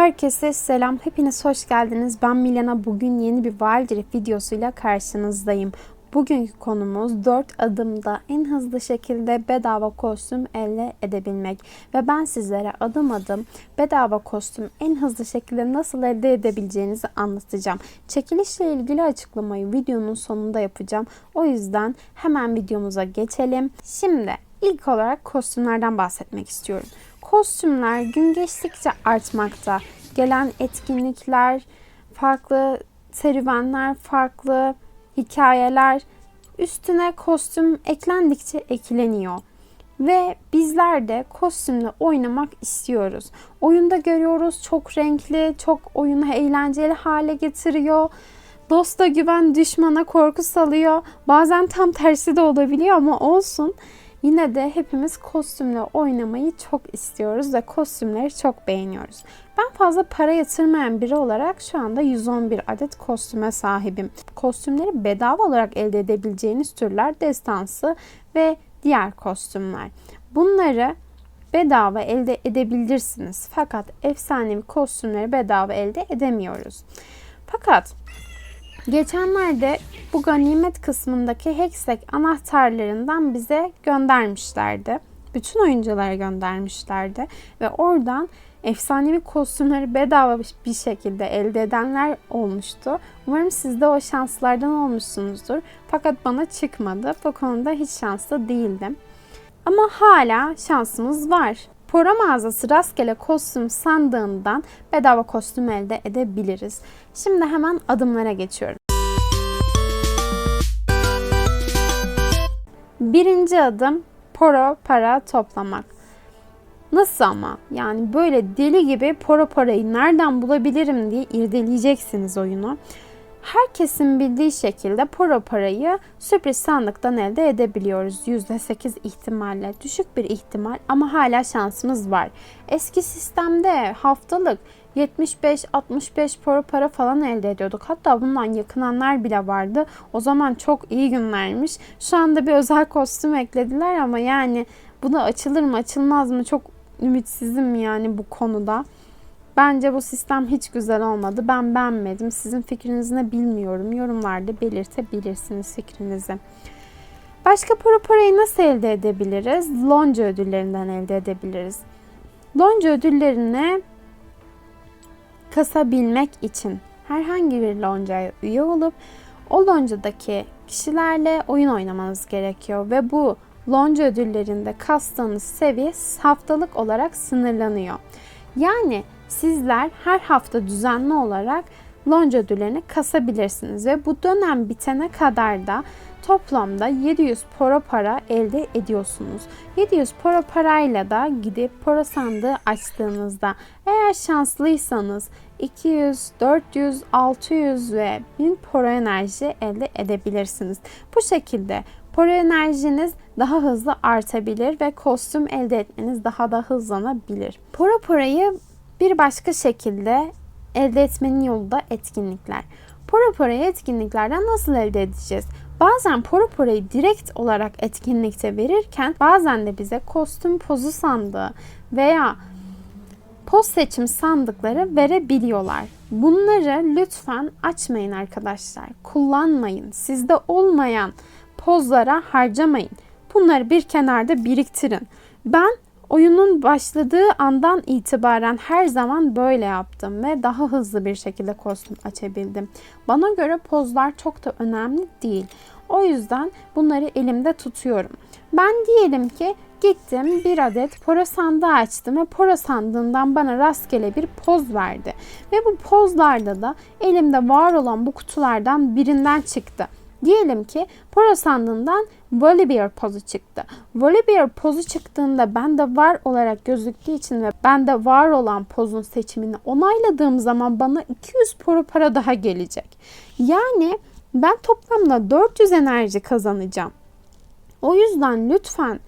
Herkese selam. Hepiniz hoş geldiniz. Ben Milena. Bugün yeni bir Wildrift videosuyla karşınızdayım. Bugünkü konumuz 4 adımda en hızlı şekilde bedava kostüm elde edebilmek. Ve ben sizlere adım adım bedava kostüm en hızlı şekilde nasıl elde edebileceğinizi anlatacağım. Çekilişle ilgili açıklamayı videonun sonunda yapacağım. O yüzden hemen videomuza geçelim. Şimdi ilk olarak kostümlerden bahsetmek istiyorum. Kostümler gün geçtikçe artmakta. Gelen etkinlikler, farklı serüvenler, farklı hikayeler üstüne kostüm eklendikçe ekleniyor. Ve bizler de kostümle oynamak istiyoruz. Oyunda görüyoruz çok renkli, çok oyunu eğlenceli hale getiriyor. Dosta güven düşmana korku salıyor. Bazen tam tersi de olabiliyor ama olsun. Yine de hepimiz kostümle oynamayı çok istiyoruz ve kostümleri çok beğeniyoruz. Ben fazla para yatırmayan biri olarak şu anda 111 adet kostüme sahibim. Kostümleri bedava olarak elde edebileceğiniz türler destansı ve diğer kostümler. Bunları bedava elde edebilirsiniz. Fakat efsanevi kostümleri bedava elde edemiyoruz. Fakat Geçenlerde bu ganimet kısmındaki Hexek anahtarlarından bize göndermişlerdi. Bütün oyunculara göndermişlerdi ve oradan efsanevi kostümleri bedava bir şekilde elde edenler olmuştu. Umarım siz de o şanslardan olmuşsunuzdur. Fakat bana çıkmadı. Bu konuda hiç şanslı değildim. Ama hala şansımız var. Pora mağazası rastgele kostüm sandığından bedava kostüm elde edebiliriz. Şimdi hemen adımlara geçiyorum. Birinci adım poro para toplamak. Nasıl ama? Yani böyle deli gibi poro parayı nereden bulabilirim diye irdeleyeceksiniz oyunu. Herkesin bildiği şekilde poro parayı sürpriz sandıktan elde edebiliyoruz. %8 ihtimalle. Düşük bir ihtimal ama hala şansımız var. Eski sistemde haftalık 75-65 poro para falan elde ediyorduk. Hatta bundan yakınanlar bile vardı. O zaman çok iyi günlermiş. Şu anda bir özel kostüm eklediler ama yani bu da açılır mı açılmaz mı çok ümitsizim yani bu konuda. Bence bu sistem hiç güzel olmadı. Ben beğenmedim. Sizin fikrinizi ne bilmiyorum. Yorumlarda belirtebilirsiniz fikrinizi. Başka para parayı nasıl elde edebiliriz? Lonca ödüllerinden elde edebiliriz. Lonca ödüllerine kasabilmek için herhangi bir loncaya üye olup o loncadaki kişilerle oyun oynamanız gerekiyor ve bu lonca ödüllerinde kastığınız seviye haftalık olarak sınırlanıyor. Yani sizler her hafta düzenli olarak lonca ödüllerini kasabilirsiniz ve bu dönem bitene kadar da toplamda 700 poro para elde ediyorsunuz. 700 poro parayla da gidip poro sandığı açtığınızda eğer şanslıysanız 200, 400, 600 ve 1000 poro enerji elde edebilirsiniz. Bu şekilde poro enerjiniz daha hızlı artabilir ve kostüm elde etmeniz daha da hızlanabilir. Poro parayı bir başka şekilde elde etmenin yolu da etkinlikler. Poro parayı etkinliklerden nasıl elde edeceğiz? Bazen poro parayı direkt olarak etkinlikte verirken bazen de bize kostüm pozu sandığı veya poz seçim sandıkları verebiliyorlar. Bunları lütfen açmayın arkadaşlar. Kullanmayın. Sizde olmayan pozlara harcamayın. Bunları bir kenarda biriktirin. Ben oyunun başladığı andan itibaren her zaman böyle yaptım ve daha hızlı bir şekilde kostüm açabildim. Bana göre pozlar çok da önemli değil. O yüzden bunları elimde tutuyorum. Ben diyelim ki gittim bir adet pora sandığı açtım ve pora sandığından bana rastgele bir poz verdi. Ve bu pozlarda da elimde var olan bu kutulardan birinden çıktı. Diyelim ki pora sandığından Volibear pozu çıktı. Volibear pozu çıktığında bende var olarak gözüktüğü için ve bende var olan pozun seçimini onayladığım zaman bana 200 poro para daha gelecek. Yani ben toplamda 400 enerji kazanacağım. O yüzden lütfen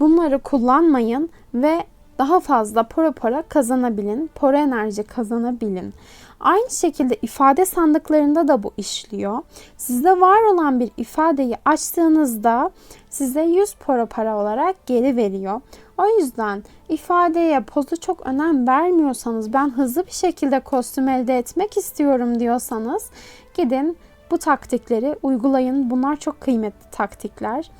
bunları kullanmayın ve daha fazla poro para kazanabilin, poro enerji kazanabilin. Aynı şekilde ifade sandıklarında da bu işliyor. Sizde var olan bir ifadeyi açtığınızda size 100 poro para olarak geri veriyor. O yüzden ifadeye, pozu çok önem vermiyorsanız ben hızlı bir şekilde kostüm elde etmek istiyorum diyorsanız gidin bu taktikleri uygulayın. Bunlar çok kıymetli taktikler.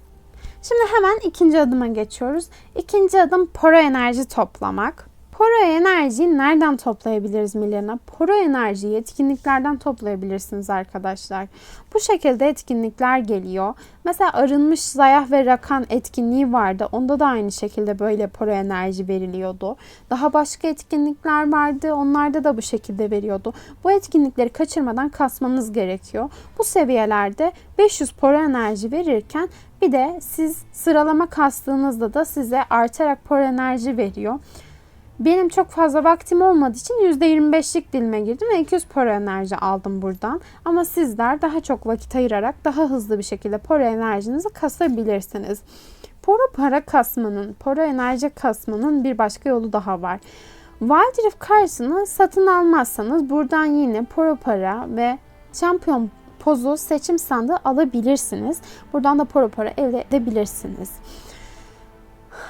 Şimdi hemen ikinci adıma geçiyoruz. İkinci adım poro enerji toplamak. Poro enerjiyi nereden toplayabiliriz Milena? Poro enerjiyi etkinliklerden toplayabilirsiniz arkadaşlar. Bu şekilde etkinlikler geliyor. Mesela arınmış zayah ve rakan etkinliği vardı. Onda da aynı şekilde böyle poro enerji veriliyordu. Daha başka etkinlikler vardı. Onlarda da bu şekilde veriyordu. Bu etkinlikleri kaçırmadan kasmanız gerekiyor. Bu seviyelerde 500 poro enerji verirken bir de siz sıralama kastığınızda da size artarak poro enerji veriyor. Benim çok fazla vaktim olmadığı için %25'lik dilime girdim ve 200 poro enerji aldım buradan. Ama sizler daha çok vakit ayırarak daha hızlı bir şekilde poro enerjinizi kasabilirsiniz. Poro para kasmanın, poro enerji kasmanın bir başka yolu daha var. Wild Rift karşısını satın almazsanız buradan yine poro para ve şampiyon pozu seçim sandığı alabilirsiniz. Buradan da poro para elde edebilirsiniz.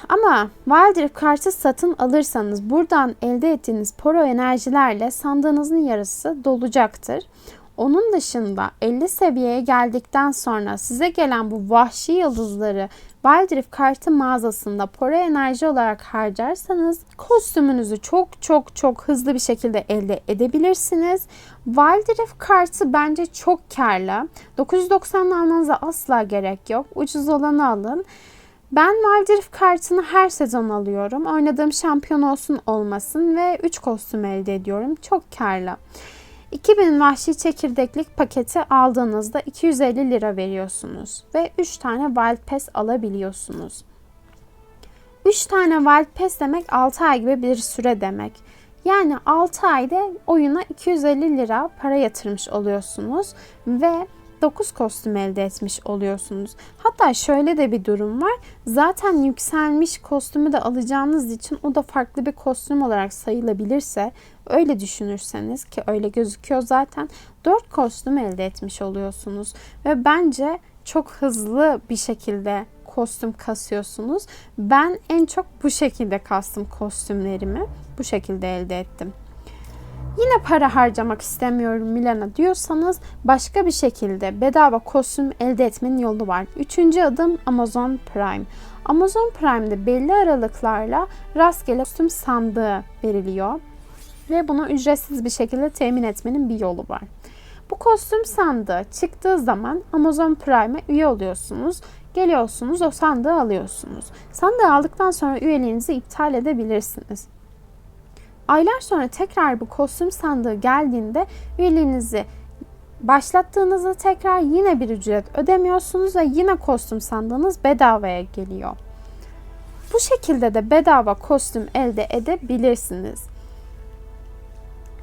Ama Wild kartı satın alırsanız buradan elde ettiğiniz poro enerjilerle sandığınızın yarısı dolacaktır. Onun dışında 50 seviyeye geldikten sonra size gelen bu vahşi yıldızları Wild Rift kartı mağazasında poro enerji olarak harcarsanız kostümünüzü çok çok çok hızlı bir şekilde elde edebilirsiniz. Wild Rift kartı bence çok karlı. 990 almanıza asla gerek yok. Ucuz olanı alın. Ben Maldiv kartını her sezon alıyorum. Oynadığım şampiyon olsun olmasın ve 3 kostüm elde ediyorum. Çok karlı. 2000 vahşi çekirdeklik paketi aldığınızda 250 lira veriyorsunuz ve 3 tane Wild Pass alabiliyorsunuz. 3 tane Wild Pass demek 6 ay gibi bir süre demek. Yani 6 ayda oyuna 250 lira para yatırmış oluyorsunuz ve 9 kostüm elde etmiş oluyorsunuz. Hatta şöyle de bir durum var. Zaten yükselmiş kostümü de alacağınız için o da farklı bir kostüm olarak sayılabilirse öyle düşünürseniz ki öyle gözüküyor zaten 4 kostüm elde etmiş oluyorsunuz. Ve bence çok hızlı bir şekilde kostüm kasıyorsunuz. Ben en çok bu şekilde kastım kostümlerimi. Bu şekilde elde ettim yine para harcamak istemiyorum Milana diyorsanız başka bir şekilde bedava kostüm elde etmenin yolu var. Üçüncü adım Amazon Prime. Amazon Prime'de belli aralıklarla rastgele kostüm sandığı veriliyor ve bunu ücretsiz bir şekilde temin etmenin bir yolu var. Bu kostüm sandığı çıktığı zaman Amazon Prime'e üye oluyorsunuz. Geliyorsunuz o sandığı alıyorsunuz. Sandığı aldıktan sonra üyeliğinizi iptal edebilirsiniz. Aylar sonra tekrar bu kostüm sandığı geldiğinde üyeliğinizi başlattığınızda tekrar yine bir ücret ödemiyorsunuz ve yine kostüm sandığınız bedavaya geliyor. Bu şekilde de bedava kostüm elde edebilirsiniz.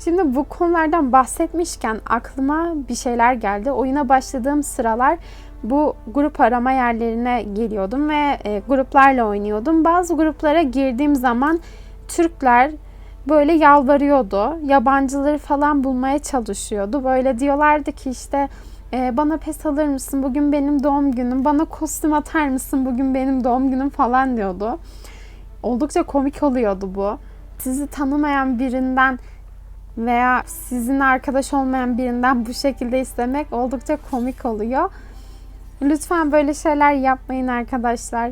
Şimdi bu konulardan bahsetmişken aklıma bir şeyler geldi. Oyuna başladığım sıralar bu grup arama yerlerine geliyordum ve e, gruplarla oynuyordum. Bazı gruplara girdiğim zaman Türkler böyle yalvarıyordu. Yabancıları falan bulmaya çalışıyordu. Böyle diyorlardı ki işte e, bana pes alır mısın bugün benim doğum günüm, bana kostüm atar mısın bugün benim doğum günüm falan diyordu. Oldukça komik oluyordu bu. Sizi tanımayan birinden veya sizin arkadaş olmayan birinden bu şekilde istemek oldukça komik oluyor. Lütfen böyle şeyler yapmayın arkadaşlar.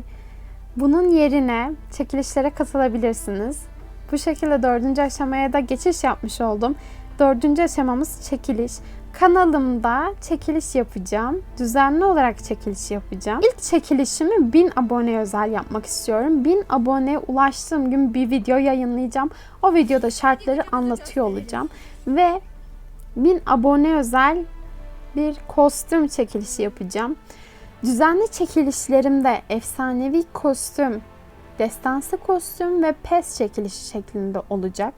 Bunun yerine çekilişlere katılabilirsiniz. Bu şekilde dördüncü aşamaya da geçiş yapmış oldum. Dördüncü aşamamız çekiliş. Kanalımda çekiliş yapacağım. Düzenli olarak çekiliş yapacağım. İlk çekilişimi 1000 abone özel yapmak istiyorum. 1000 aboneye ulaştığım gün bir video yayınlayacağım. O videoda şartları anlatıyor olacağım. Ve 1000 abone özel bir kostüm çekilişi yapacağım. Düzenli çekilişlerimde efsanevi kostüm destansı kostüm ve pes çekilişi şeklinde olacak.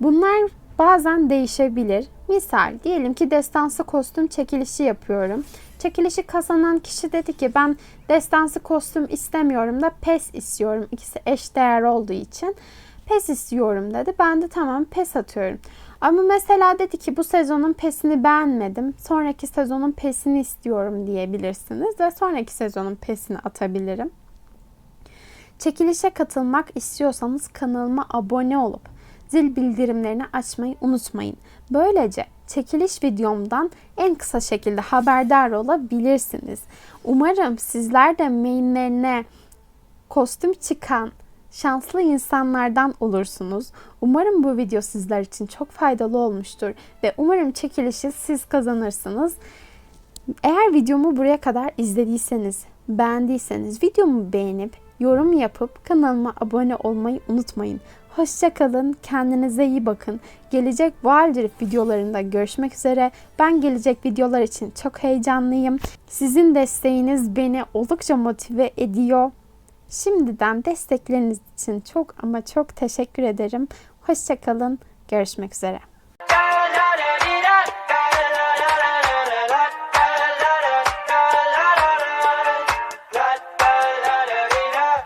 Bunlar bazen değişebilir. Misal diyelim ki destansı kostüm çekilişi yapıyorum. Çekilişi kazanan kişi dedi ki ben destansı kostüm istemiyorum da pes istiyorum. İkisi eş değer olduğu için pes istiyorum dedi. Ben de tamam pes atıyorum. Ama mesela dedi ki bu sezonun pesini beğenmedim. Sonraki sezonun pesini istiyorum diyebilirsiniz ve sonraki sezonun pesini atabilirim. Çekilişe katılmak istiyorsanız kanalıma abone olup zil bildirimlerini açmayı unutmayın. Böylece çekiliş videomdan en kısa şekilde haberdar olabilirsiniz. Umarım sizler de mainlerine kostüm çıkan şanslı insanlardan olursunuz. Umarım bu video sizler için çok faydalı olmuştur ve umarım çekilişi siz kazanırsınız. Eğer videomu buraya kadar izlediyseniz, beğendiyseniz videomu beğenip yorum yapıp kanalıma abone olmayı unutmayın. Hoşçakalın, kendinize iyi bakın. Gelecek Wildrift videolarında görüşmek üzere. Ben gelecek videolar için çok heyecanlıyım. Sizin desteğiniz beni oldukça motive ediyor. Şimdiden destekleriniz için çok ama çok teşekkür ederim. Hoşçakalın, görüşmek üzere.